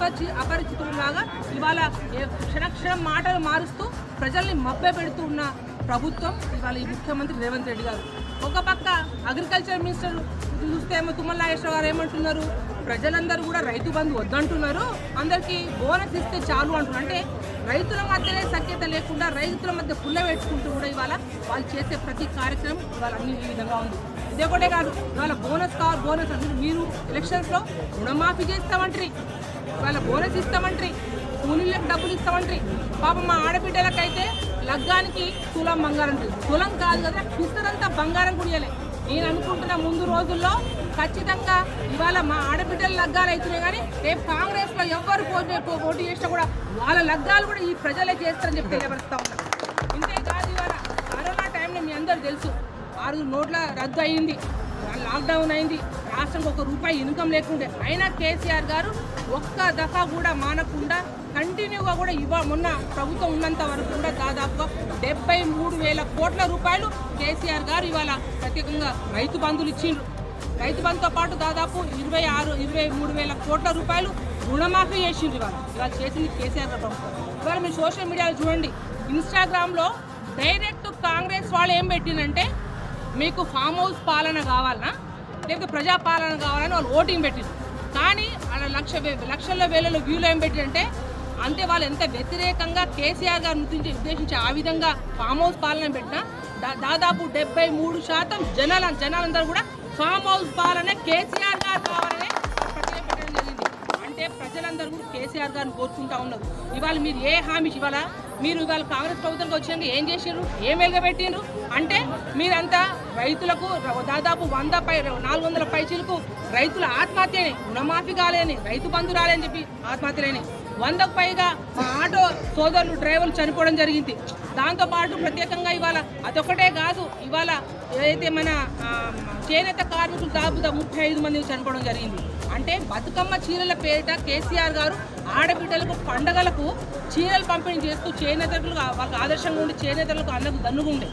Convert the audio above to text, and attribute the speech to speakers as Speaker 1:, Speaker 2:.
Speaker 1: అపరిచి అపరిచితుల్లాగా ఇవాళ క్షణక్షణం మాటలు మారుస్తూ ప్రజల్ని మబ్బె పెడుతూ ఉన్న ప్రభుత్వం ఇవాళ ఈ ముఖ్యమంత్రి రేవంత్ రెడ్డి గారు. ఒక పక్క అగ్రికల్చర్ మినిస్టర్ చూస్తే ఏమో తుమ్మల నాగేశ్వర గారు ఏమంటున్నారు? ప్రజలందరూ కూడా రైతు బంధు వద్దంటున్నారు. అందరికీ బోనస్ ఇస్తే చాలు అంటున్నారు. అంటే రైతుల మధ్యనే సఖ్యత లేకుండా రైతుల మధ్య పుల్ల పెట్టుకుంటూ కూడా ఇవాళ వాళ్ళు చేసే ప్రతి కార్యక్రమం ఇవాళ అన్ని ఈ విధంగా ఉంది. ఇదే ఒకటే కాదు ఇవాళ బోనస్ కావాలి బోనస్ అందరూ మీరు ఎలక్షన్స్లో రుణమాఫీ చేస్తామంటారు. ఇవాళ బోనస్ ఇస్తామంటారు. కూలీలకు డబ్బులు ఇస్తామంటారు. పాపం మా ఆడబిడ్డలకైతే లగ్గానికి తులం బంగారం తులం కాదు కదా పిస్తరంతా బంగారం కుడియలే నేను అనుకుంటున్న ముందు రోజుల్లో ఖచ్చితంగా ఇవాళ మా ఆడబిడ్డల లగ్గాలు అవుతున్నాయి కానీ రేపు కాంగ్రెస్లో ఎవరు పోటీ పోటీ చేసినా కూడా వాళ్ళ లగ్గాలు కూడా ఈ ప్రజలే చేస్తారని చెప్పి తెలియపరుస్తా ఉన్నా. ఇంతే కాదు ఇవాళ కరోనా టైంలో మీ అందరూ తెలుసు ఆరు నోట్ల రద్దు అయింది లాక్డౌన్ అయింది రాష్ట్రంకి ఒక రూపాయి ఇన్కమ్ లేకుండే. అయినా కేసీఆర్ గారు ఒక్క దఫా కూడా మానకుండా కంటిన్యూగా కూడా ఇవ్వ మొన్న ప్రభుత్వం ఉన్నంత వరకు కూడా దాదాపుగా డెబ్బై మూడు వేల కోట్ల రూపాయలు కేసీఆర్ గారు ఇవాళ ప్రత్యేకంగా రైతు బంధులు ఇచ్చిండ్రు. రైతు బంధుతో పాటు దాదాపు ఇరవై ఆరు ఇరవై మూడు వేల కోట్ల రూపాయలు రుణమాఫీ చేసిండ్రు ఇవాళ. ఇవాళ చేసింది కేసీఆర్ ప్రభుత్వం. ఇవాళ మీరు సోషల్ మీడియాలో చూడండి. ఇన్స్టాగ్రామ్లో డైరెక్ట్ కాంగ్రెస్ వాళ్ళు ఏం పెట్టిందంటే మీకు ఫామ్ హౌస్ పాలన కావాలనా? లేకపోతే ప్రజా పాలన కావాలని వాళ్ళు ఓటింగ్ పెట్టిండ్రు. కానీ అలా లక్ష వే- లక్షల వేలలో వ్యూలు ఏం పెట్టిందంటే అంటే వాళ్ళు ఎంత వ్యతిరేకంగా కేసీఆర్ గారు ఉద్దేశించి ఉద్దేశించి ఆ విధంగా ఫామ్ హౌస్ పాలన పెట్టినా దా- దాదాపు డెబ్బై మూడు శాతం జనాల జనాలందరూ కూడా ఫామ్ హౌస్ పాలన కేసీఆర్ గారు కావాలనే ప్రత్యేక పెట్టడం జరిగింది. అంటే ప్రజలందరూ కూడా కేసీఆర్ గారిని కోరుకుంటా ఉన్నారు. ఇవాళ మీరు ఏ హామీ ఇవాళ మీరు ఇవాళ కాంగ్రెస్ ప్రభుత్వంకి వచ్చింది ఏం చేసిండ్రు ఏం వెలగబెట్టిండ్రు అంటే మీరంతా రైతులకు దాదాపు వంద పై నాలుగు వందల పైచీలకు రైతుల ఆత్మహత్యని రుణమాఫీ కాలేని రైతు బంధు రాలేని చెప్పి ఆత్మహత్యలేని వందకు పైగా మా ఆటో సోదరులు డ్రైవర్లు చనిపోవడం జరిగింది. దాంతోపాటు ప్రత్యేకంగా ఇవాళ అదొకటే కాదు ఇవాళ ఏదైతే మన చేనేత కార్మికులు దాదాపు ముప్పై ఐదు మంది చనిపోవడం జరిగింది. అంటే బతుకమ్మ చీరల పేరిట కేసీఆర్ గారు ఆడబిడ్డలకు పండగలకు చీరలు పంపిణీ చేస్తూ చేనేతలకు వాళ్ళకి ఆదర్శంగా ఉండి చేనేతలకు అన్నకు దన్నుగుండే.